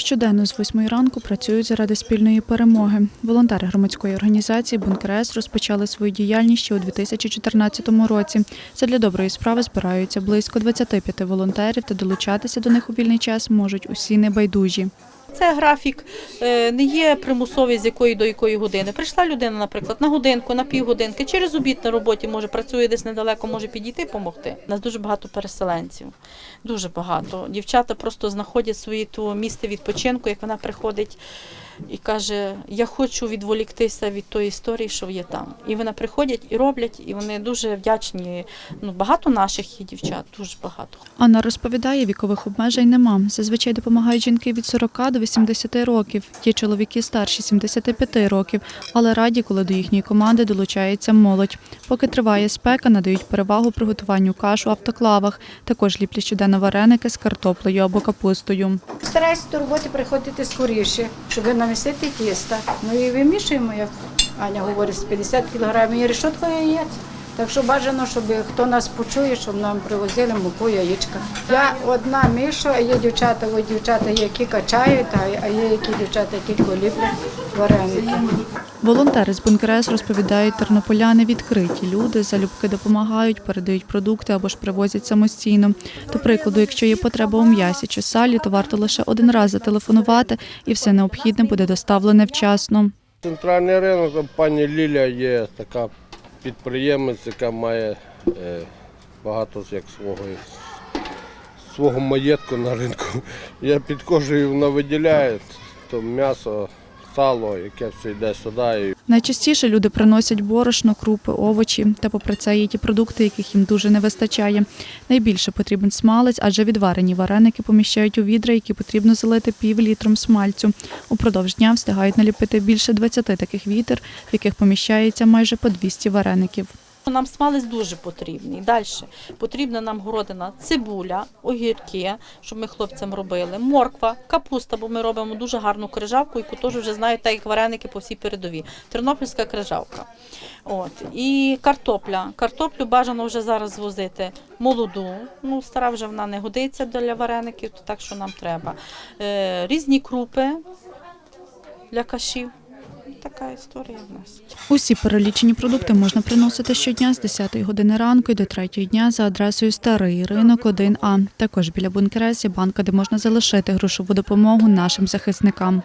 Щоденно з восьмої ранку працюють заради спільної перемоги. Волонтери громадської організації «Бункерес» розпочали свою діяльність ще у 2014 році. Це для доброї справи збираються близько 25 волонтерів та долучатися до них у вільний час можуть усі небайдужі. Це графік е, не є примусовий з якої до якої години. Прийшла людина, наприклад, на годинку, на півгодинки, через обід на роботі, може працює десь недалеко, може підійти допомогти. У нас дуже багато переселенців, дуже багато. Дівчата просто знаходять своє місце відпочинку, як вона приходить і каже: Я хочу відволіктися від тої історії, що є там. І вони приходять і роблять, і вони дуже вдячні. Ну багато наших є дівчат, дуже багато. Анна розповідає, вікових обмежень нема. Зазвичай допомагають жінки від 40 до 80 років. Є чоловіки старші 75 років, але раді, коли до їхньої команди долучається молодь. Поки триває спека, надають перевагу приготуванню каш у автоклавах. Також ліплять щоденно вареники з картоплею або капустою. Стараюся до роботи приходити скоріше, щоб намісити тісто. Ну і вимішуємо, як Аня говорить, з 50 кг і решотка яєць. Так що бажано, щоб хто нас почує, щоб нам привозили муку, яєчка. Я одна мішу, а є дівчата, ось дівчата, які качають, а є які дівчата які ліплять вареники. Волонтери з «Бункерес» розповідають, тернополяни відкриті люди, залюбки допомагають, передають продукти або ж привозять самостійно. До прикладу, якщо є потреба у м'ясі чи салі, то варто лише один раз зателефонувати, і все необхідне буде доставлене вчасно. Центральний ринок, пані Ліля є така підприємець, яка має е, багато як свого, свого маєтку на ринку. Я підходжу і вона виділяє то м'ясо, сало, яке все йде сюди. Найчастіше люди приносять борошно, крупи, овочі, та попри це є ті продукти, яких їм дуже не вистачає. Найбільше потрібен смалець, адже відварені вареники поміщають у відра, які потрібно залити пів літром смальцю. Упродовж дня встигають наліпити більше 20 таких вітер, в яких поміщається майже по 200 вареників. Нам смалець дуже потрібний. Далі потрібна нам городина, цибуля, огірки, щоб ми хлопцям робили, морква, капуста, бо ми робимо дуже гарну крижавку, яку теж вже знають, так як вареники по всій передовій. Тернопільська крижавка. От. І картопля. Картоплю бажано вже зараз звозити молоду. Ну, стара вже вона не годиться для вареників, то так що нам треба. Е, різні крупи для кашів. Така історія в нас. Усі перелічені продукти можна приносити щодня з 10-ї години ранку і до 3-ї дня за адресою Старий ринок 1А. Також біля бункера є банка, де можна залишити грошову допомогу нашим захисникам.